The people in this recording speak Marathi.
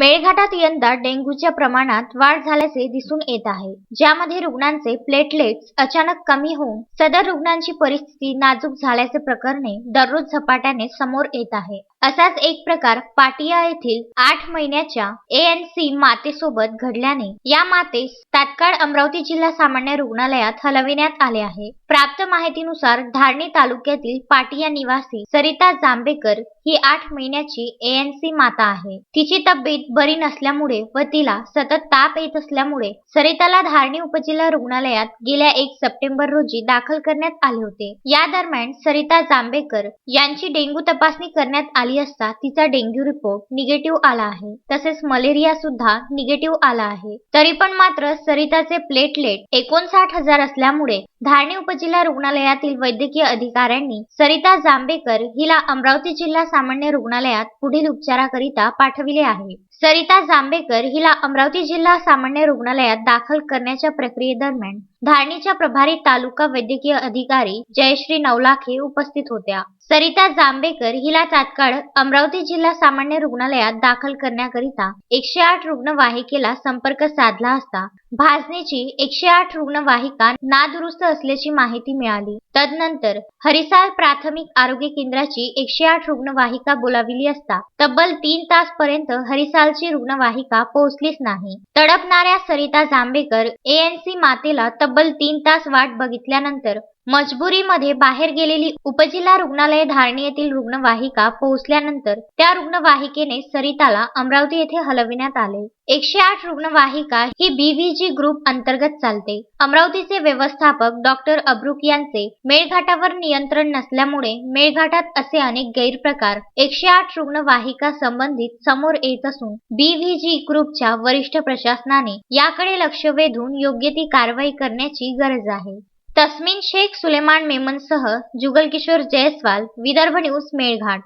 मेळघाटात यंदा डेंग्यूच्या प्रमाणात वाढ झाल्याचे दिसून येत आहे. ज्यामध्ये रुग्णांचे प्लेटलेट्स अचानक कमी होऊन सदर रुग्णांची परिस्थिती नाजूक झाल्याचे प्रकरणे दररोज झपाट्याने समोर येत आहे. असाच एक प्रकार पाटिया येथील आठ महिन्याच्या एएनसी मातेसोबत घडल्याने या मातेस तात्काळ अमरावती जिल्हा सामान्य रुग्णालयात हलविण्यात आले आहे. प्राप्त माहितीनुसार धारणी तालुक्यातील पाटिया निवासी सरिता जांभेकर ही आठ महिन्याची एएनसी माता आहे. तिची तब्येत बरी नसल्यामुळे व तिला सतत ताप येत असल्यामुळे सरिताला धारणी उपजिल्हा रुग्णालयात गेल्या एक सप्टेंबर रोजी दाखल करण्यात आले होते. या दरम्यान सरिता जांभेकर यांची डेंग्यू तपासणी करण्यात आली असता तिचा डेंग्यू रिपोर्ट निगेटिव्ह आला आहे. तसेच मलेरिया सुद्धा निगेटिव्ह आला आहे. तरी पण मात्र सरिताचे प्लेटलेट एकोणसाठ हजार असल्यामुळे धारणी उपजिल्हा रुग्णालयातील वैद्यकीय अधिकाऱ्यांनी सरिता जांभेकर हिला अमरावती जिल्हा सामान्य रुग्णालयात पुढील उपचाराकरिता पाठविले आहे. सरिता जांभेकर हिला अमरावती जिल्हा सामान्य रुग्णालयात दाखल करण्याच्या प्रक्रियेदरम्यान धारणीच्या प्रभारी तालुका वैद्यकीय अधिकारी जयश्री नवलाखे उपस्थित होत्या. सरिता जांभेकर हिला तात्काळ अमरावती जिल्हा सामान्य रुग्णालयात दाखल करण्याकरिता एकशे आठ रुग्णवाहिकेला संपर्क साधला असता भाजणीची एकशे आठ रुग्णवाहिका नादुरुस्त असल्याची माहिती मिळाली. तदनंतर हरिसाल प्राथमिक आरोग्य केंद्राची एकशे आठ रुग्णवाहिका बोलाविली असता तब्बल तीन तास पर्यंत हरिसालची रुग्णवाहिका पोहोचलीच नाही. तडपणाऱ्या सरिता जांभेकर एएनसी मातेला तब्बल तीन तास वाट बघितल्यानंतर मजबुरीमध्ये बाहेर गेलेली उपजिल्हा रुग्णालय धारणी येथील रुग्णवाहिका पोहोचल्यानंतर त्या रुग्णवाहिकेने सरिताला अमरावती येथे हलविण्यात आले. एकशे आठ रुग्णवाहिका ही बीव्हीजी ग्रुप अंतर्गत चालते. अमरावतीचे व्यवस्थापक डॉक्टर अब्रुक यांचे मेळघाटावर नियंत्रण नसल्यामुळे मेळघाटात असे अनेक गैरप्रकार एकशे आठ रुग्णवाहिका संबंधित समोर येत असून बीव्हीजी ग्रुपच्या वरिष्ठ प्रशासनाने याकडे लक्ष वेधून योग्य ती कारवाई करण्याची गरज आहे. तस्मिन शेख सुलेमान मेमनसह जुगल किशोर जयस्वाल विदर्भ न्यूज मेळघाट.